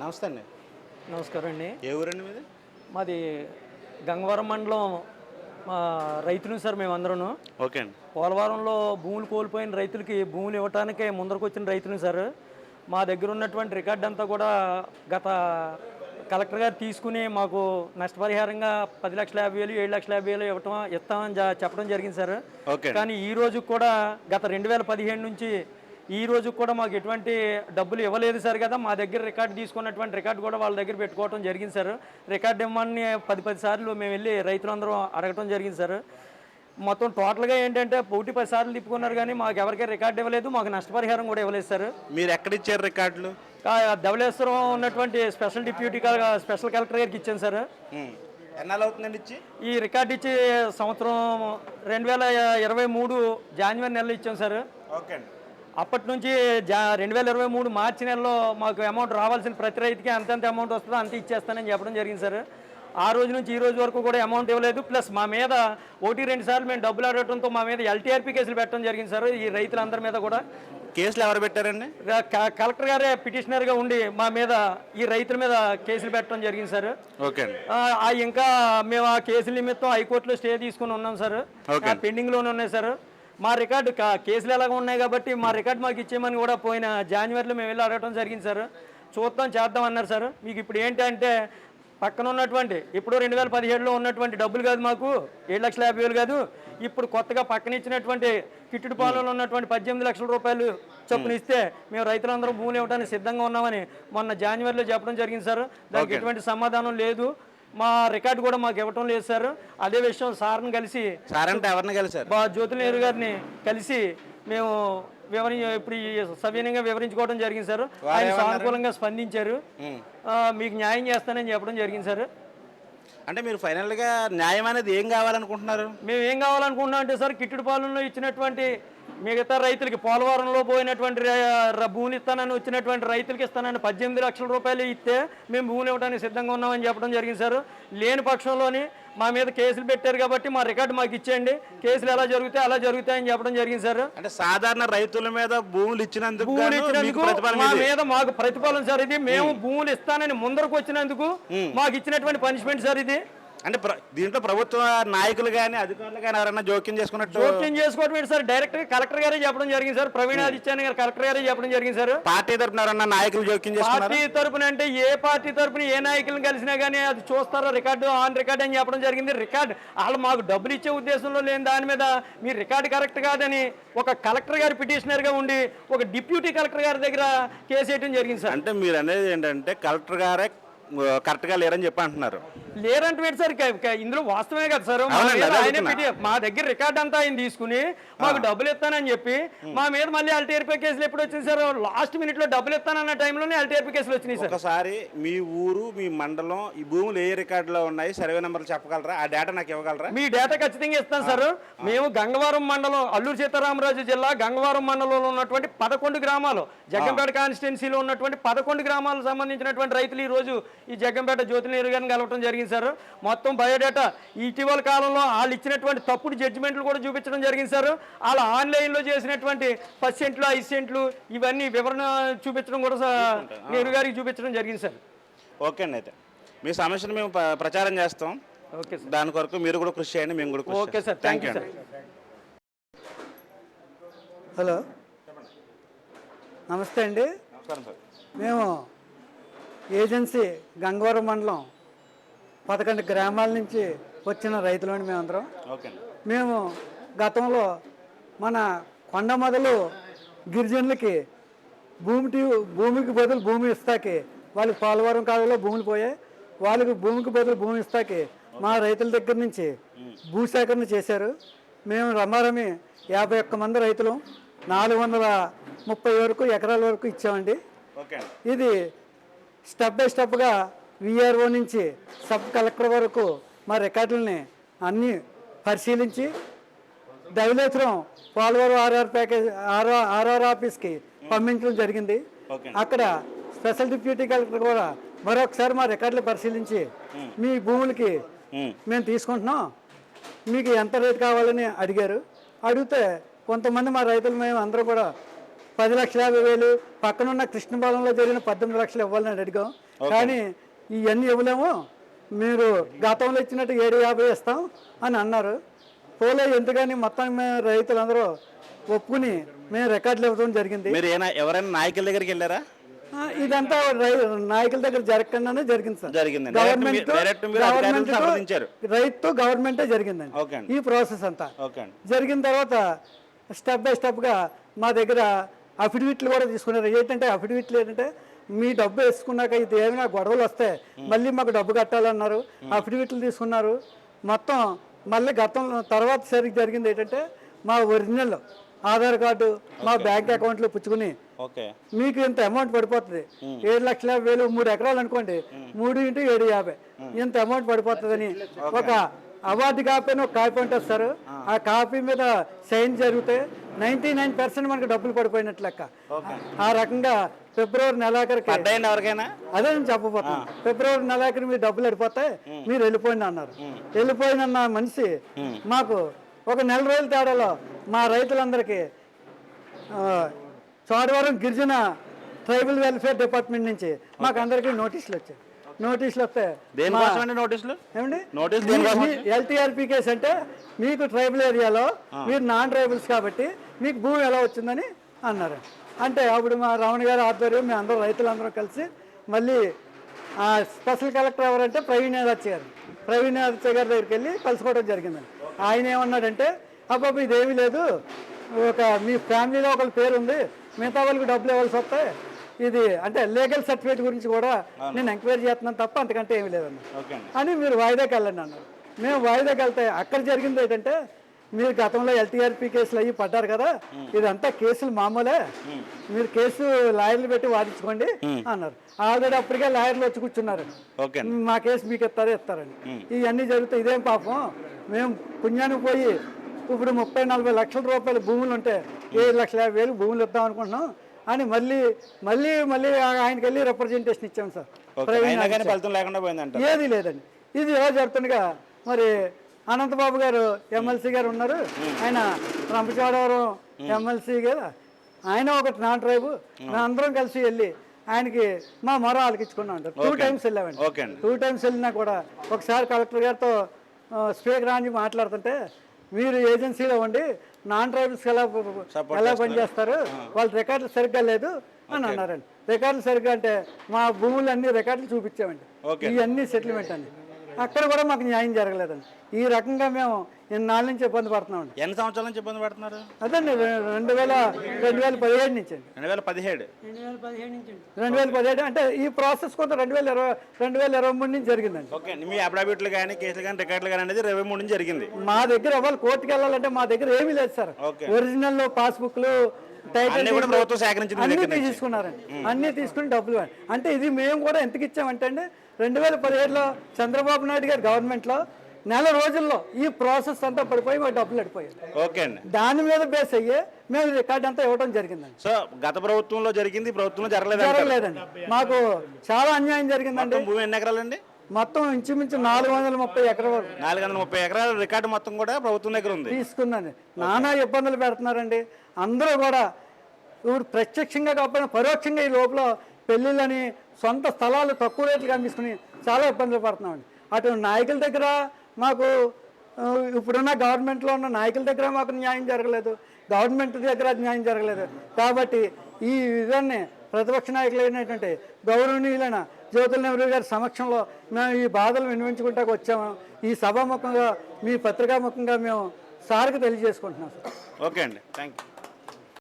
నమస్తే అండి. నమస్కారం అండి. ఏ ఊరండి మీది? మాది గంగవరం మండలం మా రైతులు సార్ మేమందరూ ఓకే అండి. పోలవరంలో భూములు కోల్పోయిన రైతులకి భూములు ఇవ్వటానికే ముందరకు వచ్చిన రైతులు సార్. మా దగ్గర ఉన్నటువంటి రికార్డ్ అంతా కూడా గత కలెక్టర్ గారు తీసుకుని మాకు నష్టపరిహారంగా పది లక్షల యాభై వేలు ఏడు లక్షల యాభై వేలు ఇవ్వటం ఇస్తామని చెప్పడం జరిగింది సార్. కానీ ఈ రోజు కూడా గత రెండు వేల పదిహేను నుంచి ఈ రోజు కూడా మాకు ఎటువంటి డబ్బులు ఇవ్వలేదు సార్ కదా. మా దగ్గర రికార్డు తీసుకున్నటువంటి రికార్డు కూడా వాళ్ళ దగ్గర పెట్టుకోవడం జరిగింది సార్. రికార్డు ఇవ్వమని పది పది సార్లు మేము వెళ్ళి రైతులందరూ అడగటం జరిగింది సార్. మొత్తం టోటల్గా ఏంటంటే ఒకటి పది సార్లు తిప్పుకున్నారు కానీ మాకు ఎవరికీ రికార్డు ఇవ్వలేదు మాకు నష్టపరిహారం కూడా ఇవ్వలేదు సార్. మీరు ఎక్కడ ఇచ్చారు రికార్డులు? ధవళేశ్వరం ఉన్నటువంటి స్పెషల్ డిప్యూటీ స్పెషల్ కలెక్టర్ గారికి ఇచ్చాను సార్. ఎన్నాళ్ళు అవుతుందండి ఇచ్చి? ఈ రికార్డు ఇచ్చి సంవత్సరం రెండు వేల ఇరవై మూడు జాన్వరి నెలలో ఇచ్చాం సార్. ఓకే అండి. అప్పటి నుంచి జా రెండు వేల ఇరవై మూడు మార్చి నెలలో మాకు అమౌంట్ రావాల్సిన ప్రతి రైతుకి అంతెంత అమౌంట్ వస్తుందో అంత ఇచ్చేస్తానని చెప్పడం జరిగింది సార్. ఆ రోజు నుంచి ఈ రోజు వరకు కూడా అమౌంట్ ఇవ్వలేదు. ప్లస్ మా మీద ఒకటి రెండు సార్లు మేము డబ్బులు అడగడంతో మా మీద ఎల్టీఆర్పీ కేసులు పెట్టడం జరిగింది సార్ ఈ రైతులందరి మీద కూడా. కేసులు ఎవరు పెట్టారండి? కలెక్టర్ గారే పిటిషనర్గా ఉండి మా మీద ఈ రైతుల మీద కేసులు పెట్టడం జరిగింది సార్. ఓకే ఇంకా మేము ఆ కేసుల నిమిత్తం హైకోర్టులో స్టే తీసుకుని ఉన్నాం సార్. పెండింగ్లోనే ఉన్నాయి సార్. మా రికార్డు కా- కేసులు ఎలాగ ఉన్నాయి కాబట్టి మా రికార్డు మాకు ఇచ్చేయమని కూడా పోయిన జనవరిలో మేము వెళ్ళి అడగడం జరిగింది సార్. చూద్దాం చేద్దాం అన్నారు సార్. మీకు ఇప్పుడు ఏంటంటే పక్కన ఉన్నటువంటి ఇప్పుడు రెండు వేల పదిహేడులో ఉన్నటువంటి డబ్బులు కాదు మాకు ఏడు లక్షల యాభై వేలు కాదు. ఇప్పుడు కొత్తగా పక్కన ఇచ్చినటువంటి కిట్టుడు పాలనలో ఉన్నటువంటి పద్దెనిమిది లక్షల రూపాయలు చొప్పున ఇస్తే మేము రైతులందరం భూములు ఇవ్వడానికి సిద్ధంగా ఉన్నామని మొన్న జనవరిలో చెప్పడం జరిగింది సార్. దానికి ఎటువంటి సమాధానం లేదు. మా రికార్డు కూడా మాకు ఇవ్వటం లేదు సార్. అదే విషయం సార్ని కలిసి సార్ అంటే ఎవరిని కలిసారు బా జ్యోతి నెహ్రూ గారిని కలిసి మేము వివరి ఇప్పుడు ఈ సవినయంగా వివరించుకోవడం జరిగింది సార్. ఆయన సానుకూలంగా స్పందించారు. ఆ, మీకు న్యాయం చేస్తానని చెప్పడం జరిగింది సార్. అంటే మీరు ఫైనల్గా న్యాయం అనేది ఏం కావాలనుకుంటున్నారు? మేము ఏం కావాలనుకుంటున్నాం అంటే సార్ కిట్టుడు పాలనలో ఇచ్చినటువంటి మిగతా రైతులకి పోలవరంలో పోయినటువంటి భూములు ఇస్తానని వచ్చినటువంటి రైతులకి ఇస్తానని పద్దెనిమిది లక్షల రూపాయలు ఇస్తే మేము భూములు ఇవ్వడానికి సిద్ధంగా ఉన్నామని చెప్పడం జరిగింది సార్. లేని పక్షంలోని మా మీద కేసులు పెట్టారు కాబట్టి మా రికార్డు మాకు ఇచ్చేయండి. కేసులు ఎలా జరుగుతాయి అలా జరుగుతాయని చెప్పడం జరిగింది సార్. అంటే సాధారణ రైతుల మీద భూములు ఇచ్చినందుకు మా. మీద మాకు ప్రతిఫలం సార్ ఇది. మేము భూములు ఇస్తానని ముందరకు వచ్చినందుకు మాకు ఇచ్చినటువంటి పనిష్మెంట్ సార్ ఇది. అంటే దీంట్లో ప్రభుత్వ నాయకులు కానీ అధికారులు కానీ ఎవరైనా జోక్యం చేసుకున్నట్టు జోక్యం చేసుకోవడం ఏంటి సార్? డైరెక్ట్గా కలెక్టర్ గారే చెప్పడం జరిగింది సార్. ప్రవీణ్ ఆదిత్యాన్ని గారు కలెక్టర్ గారే చెప్పడం జరిగింది సార్. పార్టీ తరపున ఎవరన్నా నాయకులు జోక్యం చేసుకున్నారు? పార్టీ తరపున అంటే ఏ పార్టీ తరపున ఏ నాయకులను కలిసినా కానీ అది చూస్తారో? రికార్డు ఆన్ రికార్డ్ అని చెప్పడం జరిగింది. రికార్డ్ వాళ్ళు మాకు డబ్బులు ఇచ్చే ఉద్దేశంలో లేని దాని మీద మీ రికార్డు కరెక్ట్ కాదని ఒక కలెక్టర్ గారి పిటిషనర్గా ఉండి ఒక డిప్యూటీ కలెక్టర్ గారి దగ్గర కేసు వేయడం జరిగింది సార్. అంటే మీరు అనేది ఏంటంటే కలెక్టర్ గారే కరెక్ట్గా లేరని చెప్పి అంటున్నారు. లేరంటే సార్? ఇందులో వాస్తవమే కదా సార్. ఆయనే మా దగ్గర రికార్డ్ అంతా ఆయన తీసుకుని మాకు డబ్బులు ఇస్తానని చెప్పి మా మీద మళ్ళీ అల్టీఆర్పీ కేసులు ఎప్పుడు వచ్చింది సార్? లాస్ట్ మినిట్లో డబ్బులు ఇస్తానన్న టైంలోనే అల్టీఆర్పీ కేసులు వచ్చినాయి సార్. ఒకసారి మీ ఊరు మీ మండలం ఈ భూములు ఏ రికార్డులో ఉన్నాయి? సర్వే నెంబర్లు చెప్పగలరా? ఆ డేటా నాకు ఇవ్వగలరా? మీ డేటా ఖచ్చితంగా ఇస్తాను సార్. మేము గంగవరం మండలం అల్లూరు సీతారామరాజు జిల్లా గంగవరం మండలంలో ఉన్నటువంటి పదకొండు గ్రామాలు జగ్గంపేట కాన్స్టిట్యున్సీలో ఉన్నటువంటి పదకొండు గ్రామాలకు సంబంధించినటువంటి రైతులు ఈ రోజు ఈ జగ్గంపేట జ్యోతినీరు గారిని కలవటం జరిగింది. సార్. మొత్తం బయోడేటా ఇటీవల కాలంలో వాళ్ళు ఇచ్చినటువంటి తప్పుడు జడ్జిమెంట్లు కూడా చూపించడం జరిగింది సార్. వాళ్ళు ఆన్లైన్లో చేసినటువంటి పర్సెంట్లు ఐదు సెంట్లు ఇవన్నీ వివరణ చూపించడం కూడా నెహ్రూ గారికి చూపించడం జరిగింది సార్. ఓకే అండి అయితే. మీ సమస్యను మేము ప్ర- ప్రచారం చేస్తాం. Okay sir. దాని కొరకు మీరు కూడా కృషి చేయండి మేము కూడా కృషి okay sir. Thank you sir. Hello. నమస్తే అండి. నమస్కారం సార్. మేము ఏజెన్సీ గంగవరం మండలం పదకొండు గ్రామాల నుంచి వచ్చిన రైతులని మేమందరం. మేము గతంలో మన కొండ మొదలు గిరిజనులకి భూమి భూమికి బదులు భూమి ఇస్తాకి వాళ్ళకి పోలవరం కాలంలో భూములు పోయాయి. వాళ్ళకి భూమికి బదులు భూమి ఇస్తాకి మా రైతుల దగ్గర నుంచి భూసేకరణ చేశారు. మేము రమారమి యాభై ఒక్క మంది రైతులు నాలుగు వందల ముప్పై వరకు ఎకరాల వరకు ఇచ్చామండి. ఇది స్టెప్ బై స్టెప్గా విఆర్ఓ నుంచి సబ్ కలెక్టర్ వరకు మా రికార్డులని అన్నీ పరిశీలించి Dowleswaram Polavaram RR package RR RR ఆఫీస్కి పంపించడం జరిగింది. అక్కడ స్పెషల్ డిప్యూటీ కలెక్టర్ కూడా మరొకసారి మా రికార్డులు పరిశీలించి మీ భూములకి. మేము. తీసుకుంటున్నాం. మీకు ఎంత రేట్ కావాలని అడిగారు. అడిగితే కొంతమంది మా రైతులు మేము అందరూ కూడా పది లక్షల యాభై వేలు పక్కనున్న కృష్ణపాలెంలో జరిగిన పద్దెనిమిది లక్షలు ఇవ్వాలని అడిగాం. కానీ ఇవన్నీ ఇవ్వలేము. మీరు గతంలో ఇచ్చినట్టు ఏడు యాభై ఇస్తాం అని అన్నారు. పోలే ఎందుకని మొత్తం మేము రైతులందరూ ఒప్పుకుని మేము రికార్డులు ఇవ్వడం జరిగింది. మీరు ఎవరైనా నాయకుల దగ్గరికి వెళ్ళారా? ఇదంతా నాయకుల దగ్గర జరగకుండానే జరిగింది సార్. జరిగిందండి. గవర్నమెంట్ సంప్రదించారు. రైతు గవర్నమెంటే జరిగిందండి. ఈ ప్రాసెస్ అంతా. జరిగిన తర్వాత స్టెప్ బై స్టెప్గా మా దగ్గర అఫిడవిట్లు కూడా తీసుకున్నారు. ఏంటంటే అఫిడవిట్లు ఏంటంటే మీ డబ్బు వేసుకున్నాక ఇది ఏమైనా గొడవలు వస్తే మళ్ళీ మాకు డబ్బు కట్టాలన్నారు అఫిడవిట్లు తీసుకున్నారు. మొత్తం మళ్ళీ గతంలో తర్వాత సరిగ్గా జరిగింది ఏంటంటే మా ఒరిజినల్ ఆధార్ కార్డు మా బ్యాంక్ అకౌంట్లో పుచ్చుకుని ఓకే. మీకు ఇంత అమౌంట్ పడిపోతుంది. ఏడు లక్షల యాభై వేలు మూడు ఎకరాలు అనుకోండి మూడు ఇంటూ ఏడు యాభై. ఇంత అమౌంట్ పడిపోతుందని ఒక అవార్డు కాపీ అని ఒక కాపీ ఉంటుంది సార్. ఆ కాపీ మీద సైన్ జరిగితే నైంటీ నైన్ పర్సెంట్ మనకు డబ్బులు పడిపోయినట్లు లెక్క. ఆ రకంగా ఫిబ్రవరి నెలాఖరికి ఎవరికైనా? అదే నేను చెప్పబోతున్నాను ఫిబ్రవరి నెలాఖరు మీరు డబ్బులు వెళ్ళిపోతే మీరు వెళ్ళిపోయింది అన్నారు. వెళ్ళిపోయిన మనిషి మాకు ఒక నెల రోజుల తేడాలో మా రైతులందరికీ చోడవరం గిరిజన ట్రైబల్ వెల్ఫేర్ డిపార్ట్మెంట్ నుంచి మాకు అందరికీ నోటీసులు వచ్చాయి. నోటీసులు వస్తే దేనికోసం అండి నోటీసులు? ఏమండి? నోటీస్ దేనికోసం? ఎల్టీఆర్పీ కేసు అంటే మీకు ట్రైబల్ ఏరియాలో మీరు నాన్ ట్రైబల్స్ కాబట్టి మీకు భూమి ఎలా వచ్చిందని అన్నారు. అంటే అప్పుడు మా రమణ గారి ఆధ్వర్యం మేము అందరం రైతులందరం కలిసి మళ్ళీ ఆ స్పెషల్ కలెక్టర్ ఎవరంటే ప్రవీణ్ యాదవ్ గారు. ప్రవీణ్ యాదవ్ గారి దగ్గరికి వెళ్ళి కలుసుకోవడం జరిగిందండి. ఆయన ఏమన్నాడంటే అబ్బాబు ఇదేమీ లేదు ఒక మీ ఫ్యామిలీలో ఒకళ్ళ పేరు ఉంది మిగతా వాళ్ళకి డబ్బులు ఇవ్వాల్సి వస్తాయి ఇది అంటే లీగల్ సర్టిఫికేట్ గురించి కూడా నేను ఎంక్వైరీ చేస్తున్నాను తప్ప అంతకంటే ఏమీ లేదన్న. అని మీరు వాయిదాకి వెళ్ళండి అన్నారు. మేము వాయిదాకి వెళ్తే అక్కడ జరిగింది ఏంటంటే మీరు గతంలో ఎల్టీఆర్పీ కేసులు అయ్యి పడ్డారు కదా ఇదంతా కేసులు మామూలే. మీరు కేసు లాయర్లు పెట్టి వాదించుకోండి అన్నారు. ఆల్రెడీ అప్పటికే లాయర్లు వచ్చి కూర్చున్నారు. మా కేసు మీకు ఇస్తారే ఇస్తారని ఇవన్నీ జరుగుతాయి. ఇదేం పాపం? మేము పుణ్యానికి పోయి ఇప్పుడు ముప్పై నలభై లక్షల రూపాయల భూములు ఉంటే ఏడు లక్షల యాభై వేలు భూములు ఇద్దాం అనుకుంటున్నాం. అని మళ్ళీ మళ్ళీ మళ్ళీ ఆయనకి వెళ్ళి రిప్రజెంటేషన్ ఇచ్చాం సార్. ఫలితం లేకుండా పోయిందంట ఏది లేదండి. ఇది ఎలా జరుగుతుండగా మరి అనంతబాబు గారు ఎమ్మెల్సీ గారు ఉన్నారు. ఆయన రంపచోడవరం ఎమ్మెల్సీ కదా. ఆయన ఒకటి నా ట్రైబు అందరం కలిసి వెళ్ళి ఆయనకి మా మొర ఆలకించుకున్నాం అంటారు. టూ టైమ్స్ వెళ్ళామండి. టూ టైమ్స్ వెళ్ళినా కూడా ఒకసారి కలెక్టర్ గారితో స్పీకర్ అని మాట్లాడుతుంటే మీరు ఏజెన్సీలో ఉండి నాన్ ట్రైబల్స్ ఎలా ఎలా పనిచేస్తారు వాళ్ళ రికార్డులు సరిగ్గా లేదు అని అన్నారండి. రికార్డులు సరిగ్గా అంటే మా భూములు అన్ని రికార్డులు చూపించామండి. ఇవన్నీ సెటిల్మెంట్ అండి. అక్కడ కూడా మాకు న్యాయం జరగలేదండి. ఈ రకంగా మేము ఇన్నాళ్ళ నుంచి ఇబ్బంది పడుతున్నామండి ఎన్ని సంవత్సరాల నుంచి ఇబ్బంది పడుతున్నారు? అదండి రెండు వేల రెండు వేల పదిహేడు నుంచి అండి. రెండు వేల పదిహేడు. రెండు వేల పదిహేడు అంటే ఈ ప్రాసెస్ కొంత రెండు వేల ఇరవై రెండు వేల ఇరవై మూడు నుంచి జరిగిందండి. ఓకే అండి మీ అఫిడవిట్లు కానీ కేసులు కానీ రికార్డులు కానీ అనేది ఇరవై మూడు నుంచి జరిగింది. మా దగ్గర ఎవరు కోర్టుకి వెళ్ళాలంటే మా దగ్గర ఏమీ లేదు సార్. ఓకే. ఒరిజినల్ పాస్బుక్లు టైటిల్ అన్నీ. తీసుకున్నారండి. అన్ని తీసుకుని డబ్బులు. అంటే ఇది మేము కూడా ఎంతకి ఇచ్చామంటే అండి రెండు వేల పదిహేడులో చంద్రబాబు నాయుడు గారి గవర్నమెంట్లో నెల రోజుల్లో ఈ ప్రాసెస్ అంతా పడిపోయి మాకు డబ్బులు పడిపోయాయి ఓకే అండి. దాని మీద బేస్ అయ్యి మేము రికార్డ్ అంతా ఇవ్వడం జరిగిందండి. సో గత ప్రభుత్వంలో జరిగింది ఈ ప్రభుత్వంలో జరగలేదు. జరగలేదండి. మాకు చాలా అన్యాయం జరిగిందండి. మొత్తం భూమి ఎన్ని ఎకరాలండి? మొత్తం ఇంచుమించు నాలుగు వందల ముప్పై ఎకరాల. నాలుగు వందల ముప్పై ఎకరాల రికార్డు మొత్తం కూడా ప్రభుత్వం దగ్గర ఉంది. తీసుకున్నాను నానా ఇబ్బందులు పెడుతున్నారండి. అందరూ కూడా ఇప్పుడు ప్రత్యక్షంగా కాకపోయినా పరోక్షంగా ఈ లోపల పెళ్ళిళ్ళని సొంత స్థలాలు తక్కువ రేట్లకు అమ్మించుకుని చాలా ఇబ్బందులు పడుతున్నామండి. అటు నాయకుల దగ్గర మాకు ఇప్పుడున్న గవర్నమెంట్లో ఉన్న నాయకుల దగ్గర మాకు న్యాయం జరగలేదు. గవర్నమెంట్ దగ్గర న్యాయం జరగలేదు. కాబట్టి ఈ విధాన్ని ప్రతిపక్ష నాయకులు అయినటువంటి గౌరవనీయులైన జ్యోతుల నెహ్రూ గారి సమక్షంలో మేము ఈ బాధలు వినిపించుకుంటాకు వచ్చాము. ఈ సభాముఖంగా మీ పత్రికాముఖంగా మేము సార్కి తెలియజేసుకుంటున్నాం సార్. ఓకే అండి. Thank you